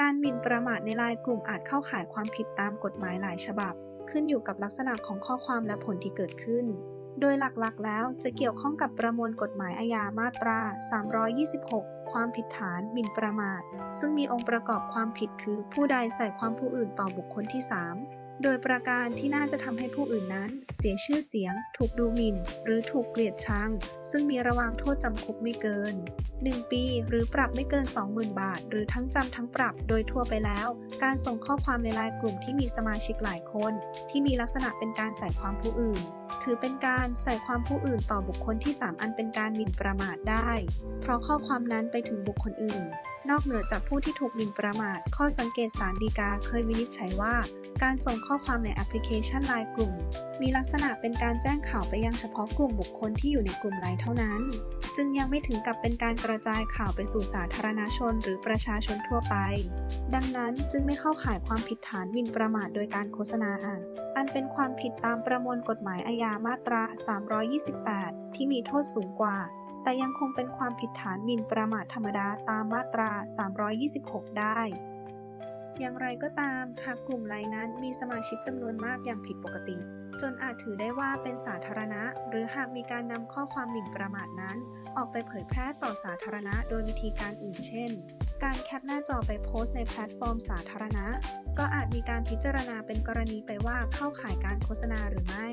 การหมิ่นประมาทในไลน์กลุ่มอาจเข้าข่ายความผิดตามกฎหมายหลายฉบับ ขึ้นอยู่กับลักษณะของข้อความและผลที่เกิดขึ้น โดยหลักๆ แล้วจะเกี่ยวข้องกับประมวลกฎหมายอาญามาตรา 326 ความผิดฐานหมิ่นประมาท ซึ่งมีองค์ประกอบความผิดคือผู้ใดใส่ความผู้อื่นต่อบุคคลที่ 3 โดยประการที่น่าจะทำให้ผู้อื่นนั้น เสียชื่อเสียง ถูกดูหมิ่น หรือถูกเกลียดชัง ซึ่งมีระวางโทษจำคุกไม่เกิน 1 ปี หรือปรับไม่เกิน 20,000 บาท หรือทั้งจำทั้งปรับโดยทั่วไปแล้ว การส่งข้อความในไลน์กลุ่มที่มีสมาชิกหลายคน ที่มีลักษณะเป็นการใส่ความผู้อื่น ถือเป็นการใส่ความผู้อื่นต่อบุคคลที่ 3 อันเป็นการหมิ่นประมาทได้ เพราะข้อความนั้นไปถึงบุคคลอื่น นอกเหนือจากผู้ที่ถูกหมิ่นประมาท ข้อสังเกตสารดีกาเคยวินิจฉัยว่า การส่งข้อข้อความในแอปพลิเคชันไลน์กลุ่ม มีลักษณะเป็นการแจ้งข่าวไปยังเฉพาะกลุ่มบุคคลที่อยู่ในกลุ่มไลน์เท่านั้น จึงยังไม่ถึงกับเป็นการกระจายข่าวไปสู่สาธารณชนหรือประชาชนทั่วไป ดังนั้นจึงไม่เข้าข่ายความผิดฐานหมิ่นประมาทโดยการโฆษณาอันเป็นความผิดตามประมวลกฎหมายอาญามาตรา 328 ที่มีโทษสูงกว่า แต่ยังคงเป็นความผิดฐานหมิ่นประมาทธรรมดาตามมาตรา 326 ได้ อย่างไรก็ตาม หากกลุ่มไลน์นั้นมีสมาชิกจำนวนมากอย่างผิดปกติ จนอาจถือได้ว่าเป็นสาธารณะ หรือหากมีการนำข้อความหมิ่นประมาทนั้น ออกไปเผยแพร่ต่อสาธารณะโดยวิธีการอื่นเช่น การแคปหน้าจอไปโพสต์ในแพลตฟอร์มสาธารณะ ก็อาจมีการพิจารณาเป็นกรณีไปว่าเข้าข่ายการโฆษณาหรือไม่